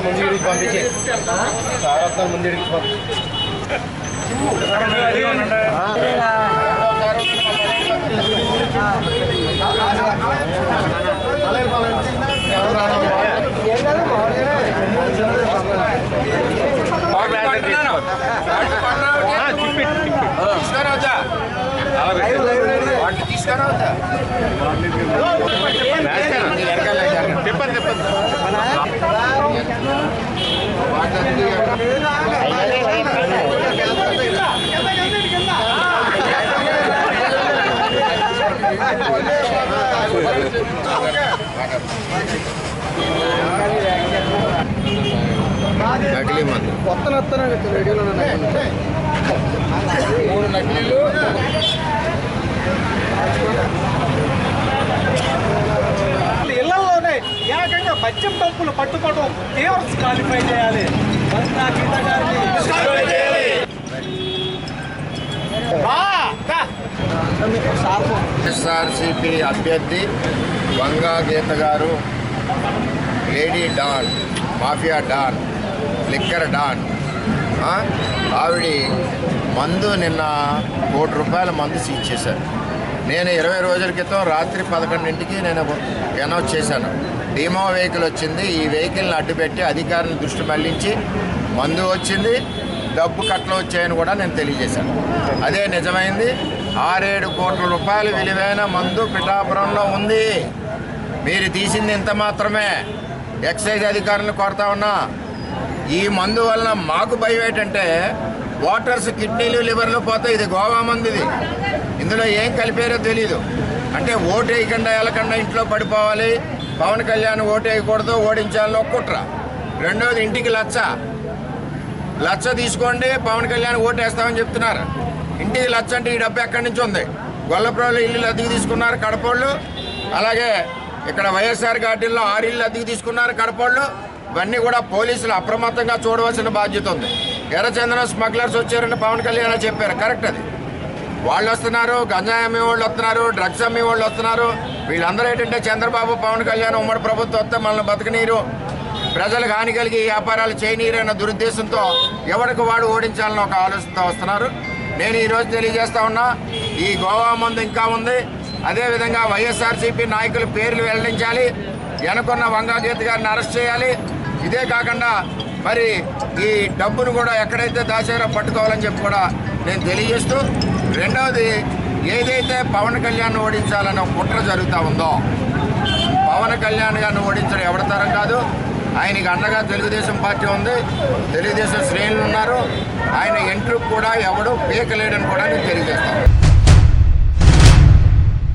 సారత్నం ముందుడికి పంపించి. సారత్నం ముందుడికి తీసుకురావద్దా తీసుకురావద్దా నకిలీ మందు కొత్త నత్తన రేడియోలో మూడు నకిలీలు ఇళ్ళలోనే ఏకంగా మద్యం పంపులు పట్టుకోవడం తీవ్ర క్వాలిఫై చేయాలి వందా వైఎస్ఆర్సిపి ఎస్ఆర్సిపి అభ్యర్థి వంగా గీత గారు lady don mafia don liquor don ఆవిడి ఆవిడ మందు నిన్న కోటి రూపాయల మందు సీజ్ చేశారు. నేను ఇరవై రోజుల క్రితం రాత్రి పదకొండింటికి నేను అనౌన్స్ చేశాను. డీమో వెహికల్ వచ్చింది. ఈ వెహికల్ని అడ్డుపెట్టి అధికారులను దృష్టి మళ్ళించి మందు వచ్చింది డబ్బు కట్టలు వచ్చాయని కూడా నేను తెలియజేశాను. అదే నిజమైంది. ఆరేడు కోట్ల రూపాయలు విలువైన మందు పిఠాపురంలో ఉంది. మీరు తీసింది ఇంత మాత్రమే. ఎక్సైజ్ అధికారులను కోరుతా ఉన్నా ఈ మందు వలన మాకు భయం ఏంటంటే వాటర్స్ కిడ్నీలు లివర్లు పోతాయి. ఇది గోవా మందు ఇది. ఇందులో ఏం కలిపారో తెలీదు. అంటే ఓటు వేయకుండా వెళ్ళకుండా ఇంట్లో పడిపోవాలి. పవన్ కళ్యాణ్ ఓటు వేయకూడదు ఓడించాలని ఒక కుట్ర రెండవది ఇంటికి లచ్చ. లచ్చ తీసుకోండి పవన్ కళ్యాణ్ ఓటు వేస్తామని చెప్తున్నారు. ఇంటికి లచ్చ అంటే ఈ డబ్బు ఎక్కడి నుంచి ఉంది? గొల్లపురంలో ఇల్లు అద్దెకి తీసుకున్నారు కడపోళ్ళు. అలాగే ఇక్కడ వైఎస్ఆర్ గార్డెన్లో ఆరు ఇల్లు అద్దెకి తీసుకున్నారు కడపోళ్ళు. ఇవన్నీ కూడా పోలీసులు అప్రమత్తంగా చూడవలసిన బాధ్యత ఉంది. ఎర్రచందనం స్మగ్లర్స్ వచ్చారని పవన్ కళ్యాణ్ చెప్పారు. కరెక్ట్ అది. వాళ్ళు వస్తున్నారు గంజాయి అమ్మే వాళ్ళు వస్తున్నారు డ్రగ్స్ అమ్మే వాళ్ళు వస్తున్నారు. వీళ్ళందరూ ఏంటంటే చంద్రబాబు పవన్ కళ్యాణ్ ఉమ్మడి ప్రభుత్వం వస్తే మనల్ని బతకనీరు. ప్రజలకు హాని కలిగి వ్యాపారాలు చేయనీరు అన్న దురుద్దేశంతో ఎవరికి వాడు ఓడించాలని ఒక ఆలోచనతో వస్తున్నారు. నేను ఈరోజు తెలియజేస్తా ఉన్నా ఈ గోవా మందు ఇంకా ఉంది. అదేవిధంగా వైఎస్ఆర్సీపీ నాయకుల పేర్లు వెల్లడించాలి. వెనకున్న వంగాగీత గారిని అరెస్ట్ చేయాలి. ఇదే కాకుండా మరి ఈ డబ్బును కూడా ఎక్కడైతే దాచారో పట్టుకోవాలని చెప్పి కూడా నేను తెలియజేస్తూ రెండవది ఏదైతే పవన్ కళ్యాణ్ ఓడించాలన్న కుట్ర జరుగుతూ ఉందో పవన్ కళ్యాణ్ గారిని ఓడించడం ఎవరి తరం కాదు. ఆయనకి అండగా తెలుగుదేశం పార్టీ ఉంది. తెలుగుదేశం శ్రేణులు ఉన్నారు. ఆయన ఎంట్రీ కూడా ఎవడు పీకలేడని కూడా నేను తెలియజేస్తాను.